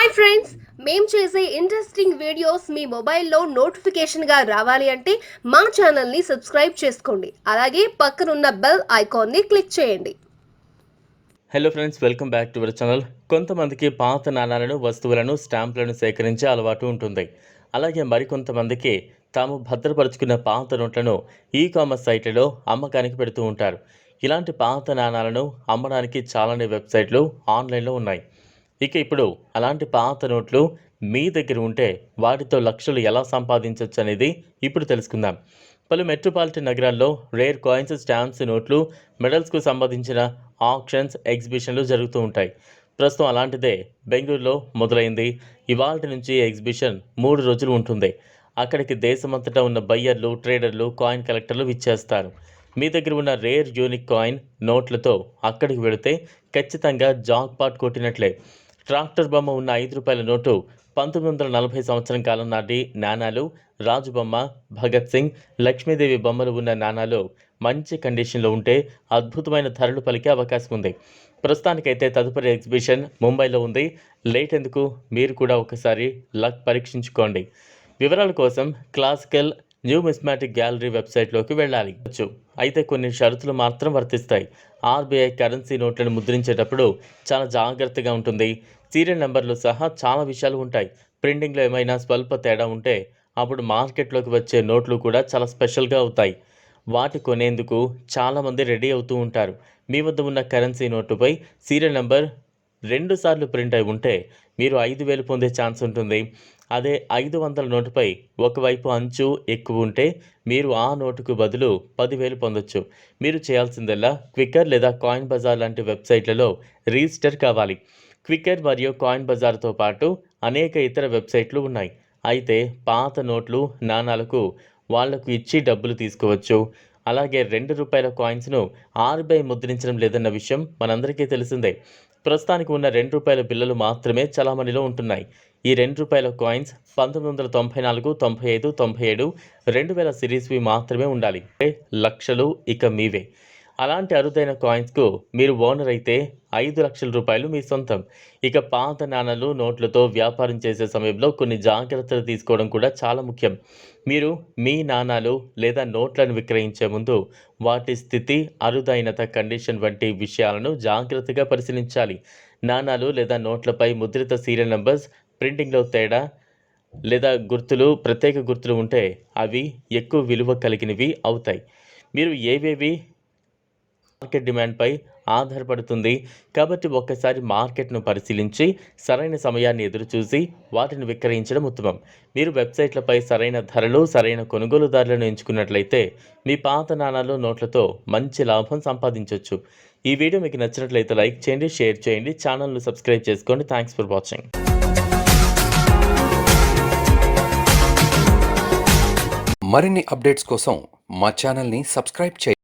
Hi friends మేము చేసే interesting videos మీ మొబైల్లో నోటిఫికేషన్గా రావాలి అంటే మా ఛానల్ని సబ్స్క్రైబ్ చేసుకోండి. అలాగే పక్కనున్న బెల్ ఐకాన్ని క్లిక్ చేయండి. Hello friends welcome back to our channel కొంతమందికి పాత నాణాలను వస్తువులను స్టాంపులను సేకరించే అలవాటు ఉంటుంది. అలాగే మరికొంతమందికి తాము భద్రపరుచుకున్న పాత నోట్లను ఈ కామర్స్ సైట్లలో అమ్మకానికి పెడుతూ ఉంటారు. ఇలాంటి పాత నాణాలను అమ్మడానికి చాలానే వెబ్సైట్లు ఆన్లైన్లో ఉన్నాయి. ఇక ఇప్పుడు అలాంటి పాత నోట్లు మీ దగ్గర ఉంటే వాటితో లక్షలు ఎలా సంపాదించవచ్చు అనేది ఇప్పుడు తెలుసుకుందాం. పలు మెట్రోపాలిటన్ నగరాల్లో రేర్ కాయిన్స్ స్టాంప్స్ నోట్లు మెడల్స్కు సంబంధించిన ఆక్షన్స్ ఎగ్జిబిషన్లు జరుగుతూ ఉంటాయి. ప్రస్తుతం అలాంటిదే బెంగళూరులో మొదలైంది. ఇవాళ నుంచి ఎగ్జిబిషన్ మూడు రోజులు ఉంటుంది. అక్కడికి దేశమంతటా ఉన్న బయ్యర్లు ట్రేడర్లు కాయిన్ కలెక్టర్లు విచ్చేస్తారు. మీ దగ్గర ఉన్న రేర్ యూనిక్ కాయిన్ నోట్లతో అక్కడికి వెళితే ఖచ్చితంగా జాక్ పాట్ కొట్టినట్లే. ట్రాక్టర్ బొమ్మ ఉన్న ఐదు రూపాయల నోటు పంతొమ్మిది వందల నలభై సంవత్సరం కాలం నాటి నాణాలు రాజు బొమ్మ భగత్ సింగ్ లక్ష్మీదేవి బొమ్మలు ఉన్న నాణాలు మంచి కండిషన్లో ఉంటే అద్భుతమైన ధరలు పలికే అవకాశం ఉంది. ప్రస్తుతానికైతే తదుపరి ఎగ్జిబిషన్ ముంబైలో ఉంది. లేట్ ఎందుకు? మీరు కూడా ఒకసారి లక్ పరీక్షించుకోండి. వివరాల కోసం క్లాసికల్ న్యూ మిస్మాటిక్ గ్యాలరీ వెబ్సైట్లోకి వెళ్ళాలి. వచ్చు. అయితే కొన్ని షరతులు మాత్రం వర్తిస్తాయి. ఆర్బీఐ కరెన్సీ నోట్లను ముద్రించేటప్పుడు చాలా జాగ్రత్తగా ఉంటుంది. సీరియల్ నెంబర్లు సహా చాలా విషయాలు ఉంటాయి. ప్రింటింగ్లో ఏమైనా స్వల్ప తేడా ఉంటే అప్పుడు మార్కెట్లోకి వచ్చే నోట్లు కూడా చాలా స్పెషల్గా అవుతాయి. వాటి కొనేందుకు చాలామంది రెడీ అవుతూ ఉంటారు. మీ వద్ద ఉన్న కరెన్సీ నోటుపై సీరియల్ నెంబర్ రెండు సార్లు ప్రింట్ అయి ఉంటే మీరు ఐదు వేలు పొందే ఛాన్స్ ఉంటుంది. అదే ఐదు వందల నోటుపై ఒకవైపు అంచు ఎక్కువ ఉంటే మీరు ఆ నోటుకు బదులు పదివేలు పొందొచ్చు. మీరు చేయాల్సిందల్లా క్విక్కర్ లేదా కాయిన్ బజార్ లాంటి వెబ్సైట్లలో రిజిస్టర్ కావాలి. క్విక్కర్ మరియు కాయిన్ బజార్తో పాటు అనేక ఇతర వెబ్సైట్లు ఉన్నాయి. అయితే పాత నోట్లు నాణాలకు వాళ్ళకు ఇచ్చి డబ్బులు తీసుకోవచ్చు. అలాగే రెండు రూపాయల కాయిన్స్ను ఆర్బీఐ ముద్రించడం లేదన్న విషయం మనందరికీ తెలిసిందే. ప్రస్తుతానికి ఉన్న రెండు రూపాయల బిల్లలు మాత్రమే చలామణిలో ఉంటున్నాయి. ఈ రెండు రూపాయల కాయిన్స్ పంతొమ్మిది వందల తొంభై నాలుగు తొంభై ఐదు తొంభై ఏడు రెండు వేల సిరీస్వి మాత్రమే ఉండాలి. లక్షలు ఇక మీవే. అలాంటి అరుదైన కాయిన్స్కు మీరు ఓనర్ అయితే ఐదు లక్షల రూపాయలు మీ సొంతం. ఇక పాత నాణాలు నోట్లతో వ్యాపారం చేసే సమయంలో కొన్ని జాగ్రత్తలు తీసుకోవడం కూడా చాలా ముఖ్యం. మీరు మీ నాణాలు లేదా నోట్లను విక్రయించే ముందు వాటి స్థితి అరుదైనత కండిషన్ వంటి విషయాలను జాగ్రత్తగా పరిశీలించాలి. నాణాలు లేదా నోట్లపై ముద్రిత సీరియల్ నంబర్స్ ప్రింటింగ్లో తేడా లేదా గుర్తులు ప్రత్యేక గుర్తులు ఉంటే అవి ఎక్కువ విలువ కలిగినవి అవుతాయి. మీరు ఏవేవి మార్కెట్ డిమాండ్పై ఆధారపడుతుంది. కాబట్టి ఒక్కసారి మార్కెట్ను పరిశీలించి సరైన సమయాన్ని ఎదురుచూసి వాటిని విక్రయించడం ఉత్తమం. మీరు వెబ్సైట్లపై సరైన ధరలు సరైన కొనుగోలుదారులను ఎంచుకున్నట్లయితే మీ పాత నాణాలు నోట్లతో మంచి లాభం సంపాదించవచ్చు ఈ వీడియో మీకు నచ్చినట్లయితే లైక్ చేయండి షేర్ చేయండి ఛానల్ను సబ్స్క్రైబ్ చేసుకోండి. Thanks for watching. మరిన్ని అప్డేట్స్ కోసం మా ఛానల్ని సబ్స్క్రైబ్ చేయండి.